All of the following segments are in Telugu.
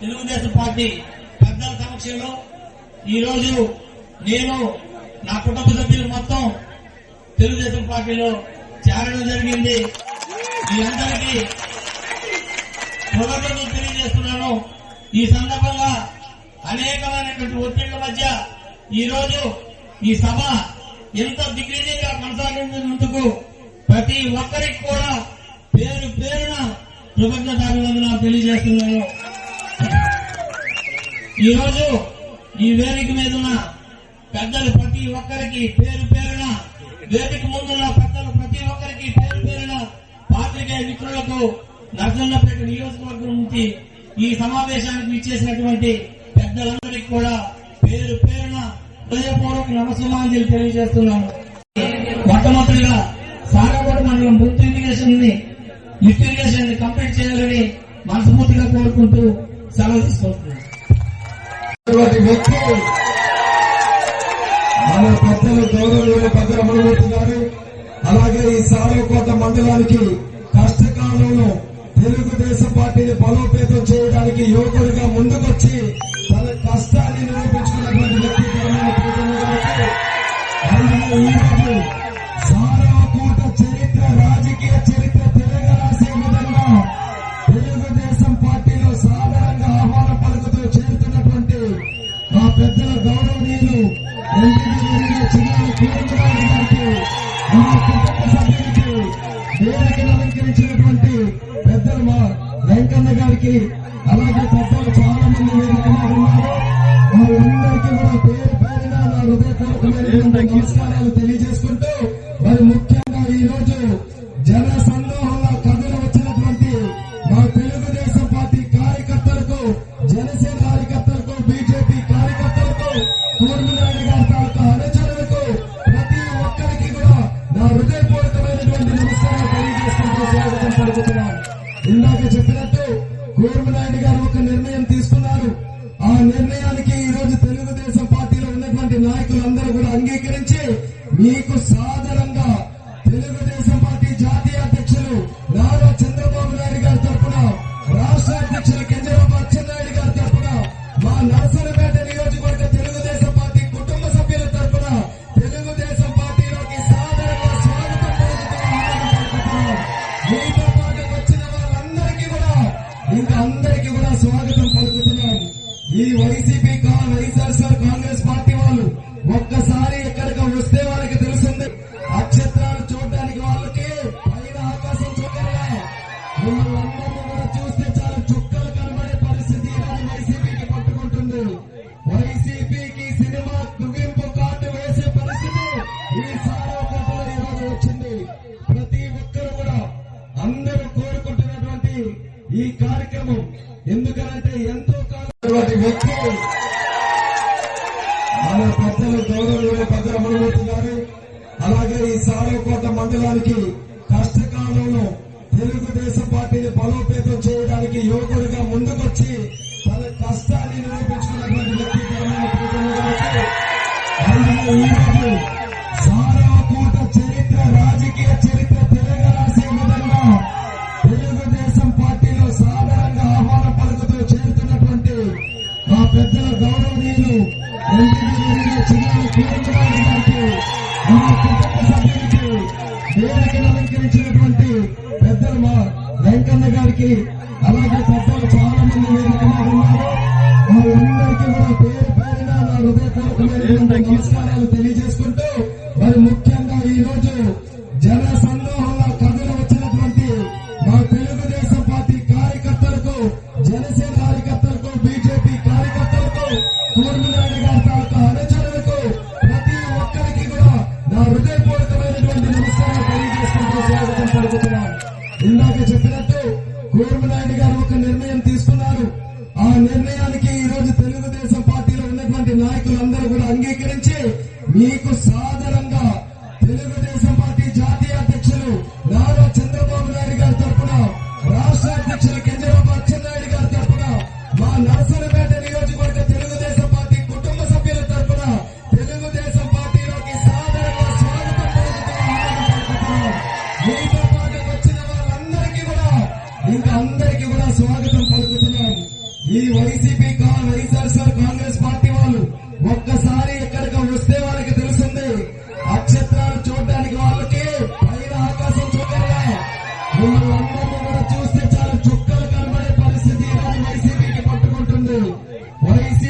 తెలుగుదేశం పార్టీ పెద్దల సమక్షంలో ఈరోజు నేను నా కుటుంబ సభ్యులు మొత్తం తెలుగుదేశం పార్టీలో చేరడం జరిగింది. మీ అందరికీ కృతజ్ఞతలు తెలియజేస్తున్నాను. ఈ సందర్భంగా అనేకమైనటువంటి ఒత్తిళ్ళ మధ్య ఈరోజు ఈ సభ ఎంత దిగ్విజయంగా కొనసాగించినందుకు ప్రతి ఒక్కరికి కూడా పేరు పేరున కృతజ్ఞతాభివందనాలు తెలియజేస్తున్నాను. ఈ రోజు ఈ వేదిక మీద ఉన్న పెద్దలు ప్రతి ఒక్కరికి పేరు పేరున వేదిక ముందున్న పెద్దలు ప్రతి ఒక్కరికి పేరు పేరున పాత్రికేయ మిత్రులకు నర్సన్నపేట నియోజకవర్గం నుంచి ఈ సమావేశానికి ఇచ్చేసినటువంటి పెద్దలందరికీ కూడా పేరు పేరున హృదయపూర్వక నమస్సుమాంజలి తెలియజేస్తున్నాను మొట్టమొదటిగా సాగపట్టు మండలం బుద్ధి ఇరిగేషన్ని లిఫ్ట్ ఇరిగేషన్ని కంప్లీట్ చేయాలని మనస్ఫూర్తిగా కోరుకుంటూ సెలవు తీసుకుంటున్నాను వ్యక్తి మన పెద్దలు గౌరవ పెద్దలు రమణమూర్తి అలాగే ఈ సారవకోట మండలానికి కష్టకాలంలో తెలుగుదేశం పార్టీని బలోపేతం చేయడానికి యువకుడిగా ముందుకొచ్చి తన కష్టాన్ని నిరూపి వేదికను అలంకరించినటువంటి పెద్దలు మా వెంకన్న గారికి స్వాగతం ఇందాక చెప్పినట్టు కూర్మినాయుడు గారు ఒక నిర్ణయం తీసుకున్నారు. ఆ నిర్ణయానికి ఈ రోజు తెలుగుదేశం పార్టీలో ఉన్నటువంటి నాయకులందరూ కూడా అంగీకరించి మీకు సాదరంగా తెలుగుదేశం పార్టీ జాతీయ అధ్యక్షులు నారా చంద్రబాబు నాయుడు గారి తరఫున రాష్ట్ర అధ్యక్షులు కింజరాబు అచ్చెన్నాయుడు గారి తరఫున మా నరసరపేట నియోజకవర్గ తెలుగుదేశం పార్టీ కుటుంబ సభ్యుల తరఫున తెలుగుదేశం పార్టీలోకి సాదరంగా స్వాగతం పలుకుతున్నాం ఈ వైసీపీ కా కాంగ్రెస్ పార్టీ వాళ్ళు. ఒక్కసారి ఎక్కడికి వస్తే వాళ్ళకి తెలుస్తుంది. నక్షత్రాలు చూడడానికి వాళ్ళకి పైన ఆకాశం చూడగలరా మిమ్మల్ని కూడా చూస్తే చాలా చుక్కలు కనబడే పరిస్థితి ఈరోజు వైసీపీకి పట్టుకుంటుంది. వైసీపీకి సినిమా ముగింపు కార్డు వేసే పరిస్థితి ఈ సారోపేటలో ఈరోజు వచ్చింది. ప్రతి ఒక్కరు కూడా అందరూ కోరుకుంటున్నటువంటి ఈ కార్యక్రమం. ఎందుకంటే ఎంతో సభ్యులకి వేదికను అలంకరించినటువంటి పెద్దలు మా వెంకన్న గారికి అలాగే పెద్దలు చాలా మంది ఉన్నారు. వాళ్ళందరికీ కూడా పేరు పేరున నా నమస్కారాలు తెలియజేసుకుంటూ మరి ముఖ్యంగా ఈ రోజు జన సందోహంలో కథలు వచ్చినటువంటి మా తెలుగుదేశం పార్టీ కార్యకర్తలకు జనసేన మా నరసరపేట Amazing.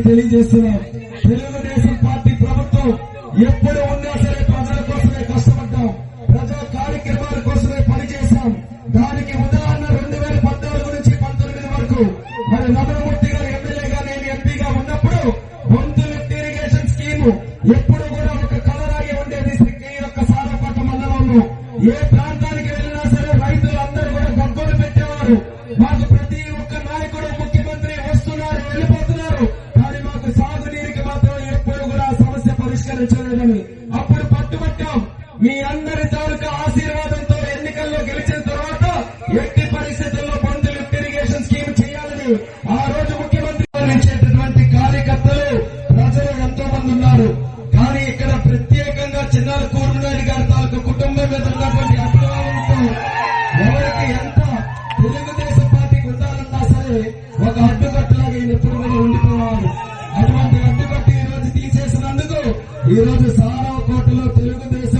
తెలియజేస్తున్నాం తెలుగుదేశం పార్టీ ప్రభుత్వం ఎప్పుడు తిరస్కరించలేదని అప్పుడు పట్టుబట్టాం. మీ అందరి ఈరోజు సారాకోటలో తెలుగుదేశం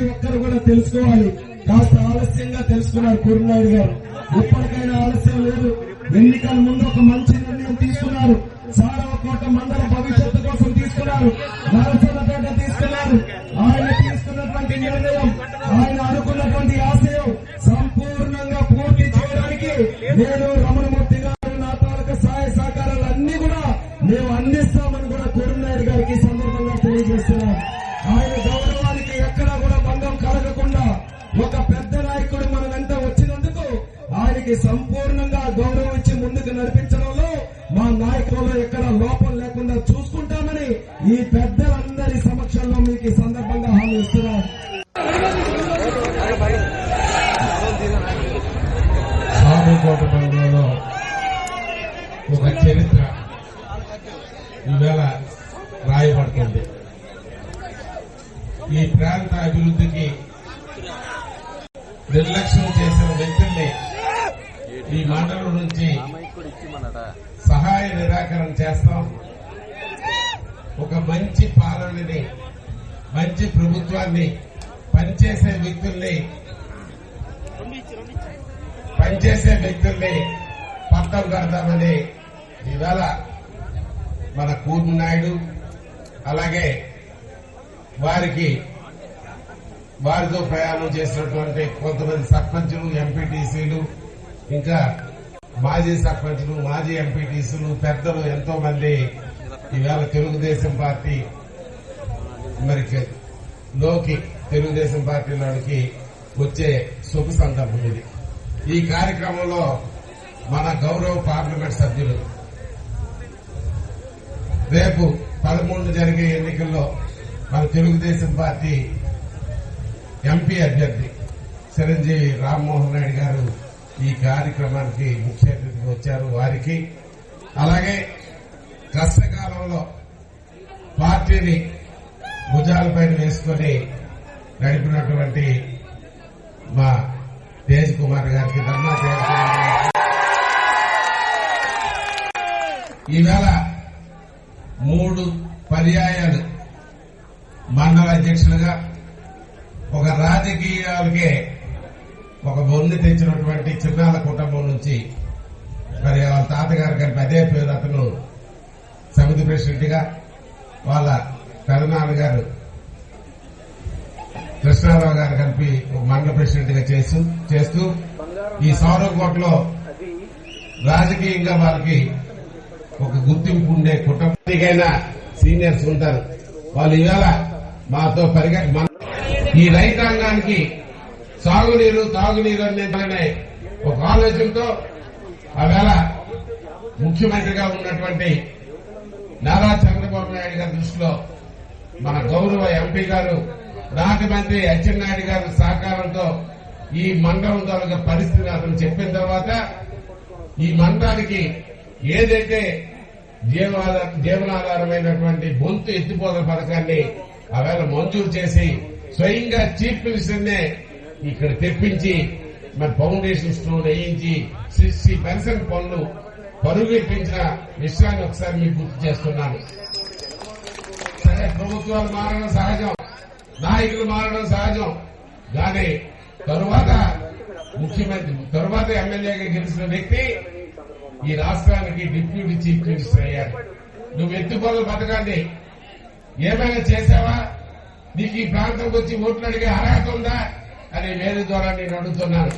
ప్రతి ఒక్కరు కూడా తెలుసుకోవాలి. కాస్త ఆలస్యంగా తెలుసుకున్నారు కురునాయుడు గారు. ఇప్పటికైనా ఆలస్యం లేదు. ఎన్నికల ముందు ఒక మంచి నిర్ణయం తీసుకున్నారు. సారవకోట మండల భవిష్యత్తు కోసం తీసుకున్నారు. నరసన్నపేట తీసుకున్నారు. ఆయన తీసుకున్నటువంటి నిర్ణయం ఆయన అనుకున్నటువంటి ఆశయం సంపూర్ణంగా పూర్తి చేయడానికి నేను వారికి సంపూర్ణంగా గౌరవం ఇచ్చి ముందుకు నడిపించడంలో మా నాయకులు ఎక్కడ లోపం లేకుండా చూసుకుంటామని ఈ పెద్దలందరి సమక్షంలో మీకు సందర్భంగా హామీ ఇస్తున్నాం. సానుకోట ఒక చరిత్ర ఈవేళ రాయబడుతుంది. ఈ ప్రాంత అభివృద్ధికి నిర్లక్ష్యం చేసిన వ్యక్తుల్ని ఈ మండలం నుంచి సహాయ నిరాకరణ చేస్తాం. ఒక మంచి పాలనని మంచి ప్రభుత్వాన్ని పనిచేసే వ్యక్తుల్ని పనిచేసే వ్యక్తుల్ని పట్టం కడతామని ఇవాళ మన కూర్మి నాయుడు అలాగే వారికి వారితో ప్రయాణం చేసినటువంటి కొంతమంది సర్పంచులు ఎంపీటీసీ ఇంకా మాజీ సర్పంచ్లు మాజీ ఎంపీటీసీలు పెద్దలు ఎంతో మంది ఈవేళ తెలుగుదేశం పార్టీ మరి లోకి తెలుగుదేశం పార్టీ నాడుకి వచ్చే శుభ సందర్భం ఇది. ఈ కార్యక్రమంలో మన గౌరవ పార్లమెంట్ సభ్యులు రేపు పదమూడు జరిగే ఎన్నికల్లో మన తెలుగుదేశం పార్టీ ఎంపీ అభ్యర్థి చిరంజీవి రామ్మోహన్ రెడ్డి గారు ఈ కార్యక్రమానికి ముఖ్య అతిథిగా వచ్చారు వారికి. అలాగే కష్టకాలంలో పార్టీని భుజాలపైన వేసుకొని నడిపినటువంటి మా తేజ్ కుమార్ గారికి ధర్మా తేజ్ కుమార్ ఈవేళ మూడు పర్యాయాలు మండల అధ్యక్షులుగా ఒక రాజకీయాలకే ఒక బొన్ని తెచ్చినటువంటి చిన్నాల కుటుంబం నుంచి మరి వాళ్ళ తాతగారు కలిపి అదే పేరు అతను సమితి ప్రెసిడెంట్గా వాళ్ళ పెదనాన్నగారు కృష్ణారావు గారు కలిపి ఒక మండల ప్రెసిడెంట్గా చేస్తూ చేస్తూ ఈ సౌరకోటలో రాజకీయంగా వారికి ఒక గుర్తింపు ఉండే కుటుంబానికైనా సీనియర్స్ ఉంటారు. వాళ్ళు ఇవాళ మాతో పరిగె ఈ రైతాంగానికి సాగునీరు తాగునీరు అనే ఒక ఆలోచనతో ఆవేళ ముఖ్యమంత్రిగా ఉన్నటువంటి నారా చంద్రబాబు నాయుడు గారి దృష్టిలో మన గౌరవ ఎంపీ గారు రాజ మంత్రి అచ్చెన్నాయుడు గారి సహకారంతో ఈ మండలం తాలూకా పరిస్థితి అతను చెప్పిన తర్వాత ఈ మండలానికి ఏదైతే జీవనాధారమైనటువంటి బొంతు ఎత్తిపోతల పథకాన్ని ఆవేళ మంజూరు చేసి స్వయంగా చీఫ్ మినిస్టర్నే ఇక్కడ తెప్పించి మరి ఫౌండేషన్ స్టోన్ వేయించి సిక్స్టీ పర్సెంట్ పనులు పరుగెట్టించిన విషయాన్ని ఒకసారి మీకు గుర్తు చేస్తున్నాను. సరే ప్రభుత్వాలు మారడం సహజం నాయకులు మారడం సహజం. కానీ తరువాత ముఖ్యమంత్రి తరువాత ఎమ్మెల్యేగా గెలిచిన వ్యక్తి ఈ రాష్ట్రానికి డిప్యూటీ చీఫ్ మినిస్టర్ అయ్యారు నువ్వు ఎత్తుకోల బతకండి. ఏమైనా చేశావా నీకు ఈ ప్రాంతంకి వచ్చి ఓట్లు అడిగే అర్హత ఉందా? అని వేరే ద్వారా నేను అడుగుతున్నాను.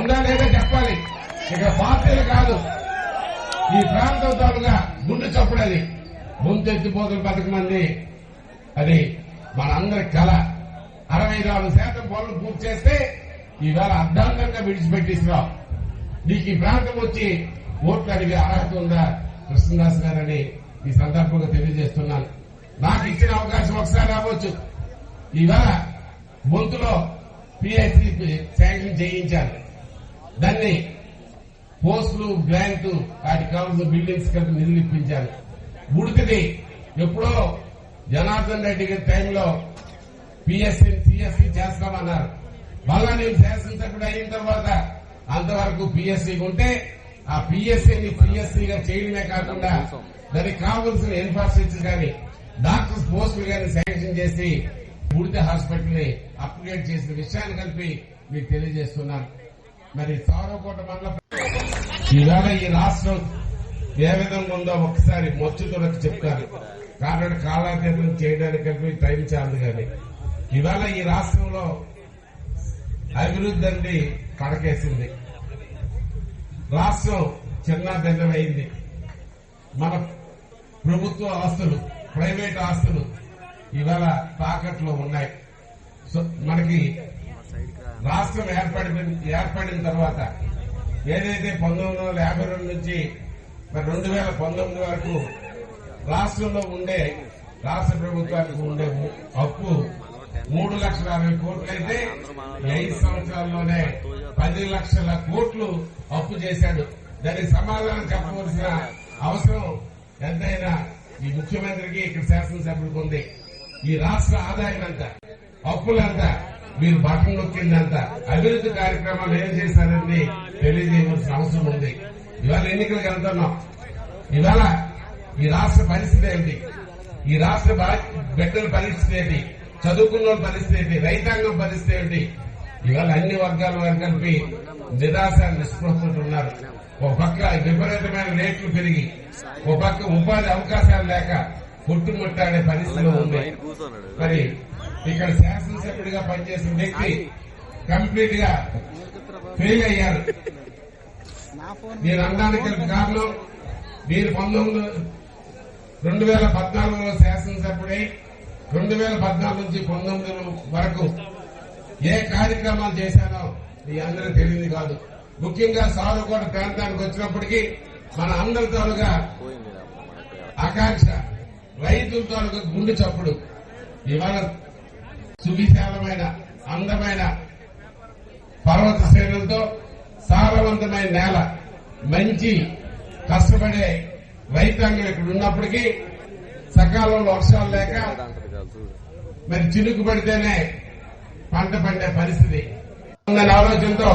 ఉందా లేదా చెప్పాలి. ఇక పార్టీలు కాదు. ఈ ప్రాంతం తాలూగా గుండె చప్పుడది ముందు ఎత్తిపోతుల పథకం అంది అది మనందరి కళ అరవై నాలుగు శాతం పనులు పూర్తి చేస్తే ఈవేళ అర్ధాంతంగా విడిచిపెట్టిస్తున్నాం నీకు ఈ ప్రాంతం వచ్చి ఓట్లు అడిగే అర్హత ఉందా? కృష్ణదాస్ గారని ఈ సందర్భంగా తెలియజేస్తున్నాను. నాకు ఇచ్చిన అవకాశం ఒకసారి రావచ్చు. ఈవేళ బొంతులో పిఎస్సి శాంక్షన్ చేయించాలి. దాన్ని పోస్టులు గ్రాంట్ వాటికి కావాల్సిన బిల్డింగ్స్ కలిపి నిధులు ఇప్పించాను ఉడికిది ఎప్పుడో జనార్దన్ రెడ్డి గారి టైంలో పిఎస్సి సిఎస్సి చేస్తామన్నారు. మళ్ళా నేను శాసనసభ్యుడు అయిన తర్వాత అంతవరకు పిఎస్సి ఉంటే ఆ పిఎస్సిని పిఎస్సిగా చేయడమే కాకుండా దానికి కావలసిన ఇన్ఫ్రాస్ట్రక్చర్ కానీ డాక్టర్స్ పోస్టులు కానీ శాంక్షన్ చేసి ఉడిత హాస్పిటల్ని అప్గ్రేడ్ చేసిన విషయాన్ని కలిపి మీకు తెలియజేస్తున్నాను. మరి సారకోట మండల ఈవేళ ఈ రాష్ట్రం ఏ విధంగా ఉందో ఒకసారి మొచ్చుతులకు చెప్తారు కాబట్టి కాలాతీతం చేయడానికి కలిపి టైం చాలదు కానీ ఇవాళ ఈ రాష్ట్రంలో అభివృద్ధి అండి కడకేసింది. రాష్ట్రం చిన్న భిన్నమైంది. మన ప్రభుత్వ ఆస్తులు ప్రైవేట్ ఆస్తులు ఇవాళ తాకట్లో ఉన్నాయి. సో మనకి రాష్ట్రం ఏర్పడి ఏర్పడిన తర్వాత ఏదైతే పంతొమ్మిది వందల యాభై రెండు నుంచి మరి రెండు వేల పంతొమ్మిది వరకు రాష్ట్రంలో ఉండే రాష్ట్ర ప్రభుత్వానికి ఉండే అప్పు మూడు లక్షల అరవై కోట్లు అయితే ఐదు సంవత్సరాల్లోనే పది లక్షల కోట్లు అప్పు చేశాడు. దానికి సమాధానం చెప్పవలసిన అవసరం ఎంతైనా ఈ ముఖ్యమంత్రికి ఇక్కడ శాసనసభ్యుడికి ఉంది. ఈ రాష్ట్ర ఆదాయం ఎంత అప్పులంతా మీరు బటన్ నొక్కిందంత అభివృద్ధి కార్యక్రమాలు ఏం చేశారని తెలియజేయవలసిన అవసరం ఉంది. ఇవాళ ఎన్నికలకు వెళ్తున్నాం. ఇవాళ ఈ రాష్ట్ర పరిస్థితి ఏంటి? ఈ రాష్ట్ర బా- బిడ్డల పరిస్థితి ఏంటి? చదువుకున్న పరిస్థితి ఏంటి? రైతాంగం పరిస్థితి ఏంటి? ఇవాళ అన్ని వర్గాల వారు కలిపి నిరాశ నిస్పృహలు ఉన్నారు. ఒక పక్క విపరీతమైన రేట్లు పెరిగి ఒక పక్క ఉపాధి అవకాశాలు లేక కొట్టుముట్టాడే పరిస్థితిలో ఉంది. మరి ఇక్కడ శాసనసభ్యుడిగా పనిచేసిన వ్యక్తి కంప్లీట్గా ఫెయిల్ అయ్యారు. నేను అనడానికి గల కారణం మీరు పంతొమ్మిది రెండు వేల పద్నాలుగులో శాసనసభ్యుడై రెండు వేల పద్నాలుగు నుంచి పంతొమ్మిది వరకు ఏ కార్యక్రమాలు చేశానో మీ అందరూ తెలియదు కాదు. ముఖ్యంగా సారుకోట ప్రాంతానికి వచ్చినప్పటికీ మన అందరి తాలుగా ఆకాంక్ష రైతులతో గుండు గుండె చప్పుడు. ఇవాళ సువిశాలమైన అందమైన పర్వత శ్రేణులతో సారవంతమైన నేల మంచి కష్టపడే రైతాంగం ఇక్కడ ఉన్నప్పటికీ సకాలంలో వర్షాలు లేక మరి చినుకు పడితేనే పంట పండే పరిస్థితి. ఆలోచనతో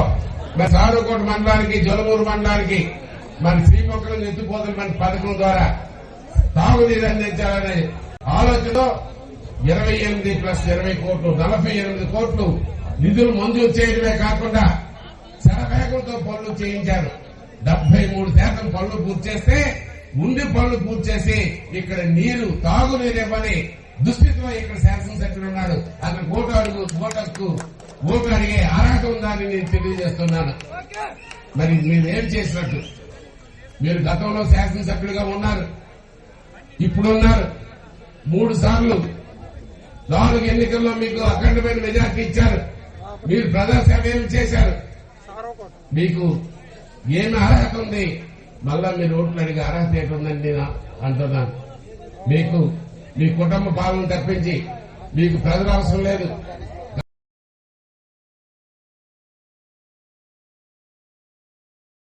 మరి సారుకోట మండలానికి జలమూరు మండలానికి మన శ్రీమొక్కలను ఎత్తిపోతున్న మన పథకం ద్వారా తాగునీరు అందించాలనే ఆలోచనలో ఇరవై ఎనిమిది ప్లస్ ఇరవై కోట్లు నలభై ఎనిమిది కోట్లు నిధులు మంజూరు చేయడమే కాకుండా శరవేగంతో పనులు చేయించారు. డెబ్బై మూడు శాతం పనులు పూర్తి చేస్తే ఉండి పనులు పూర్తి చేసి ఇక్కడ నీరు తాగునీరు ఇవ్వని దుస్థితిలో ఇక్కడ శాసనసభ్యులు ఉన్నాడు అతను ఓటు అడుగు ఓటర్కు ఓటు అడిగే అర్హత ఉందని నేను తెలియజేస్తున్నాను. మరి మీరు ఏం చేసినట్టు? మీరు గతంలో శాసనసభ్యులుగా ఉన్నారు. ఇప్పుడున్నారు. మూడు సార్లు. నాలుగు ఎన్నికల్లో మీకు అఖండమైన మెజార్టీ ఇచ్చారు. మీరు ప్రజాసేవ ఏమి చేశారు. మీకు ఏమి అర్హత ఉంది? మళ్ళా మీరు ఓట్లు అడిగే అర్హత ఏంటుందని నేను అంటున్నాను. మీకు మీ కుటుంబ పాలన తప్పించి మీకు ప్రజలు అవసరం లేదు.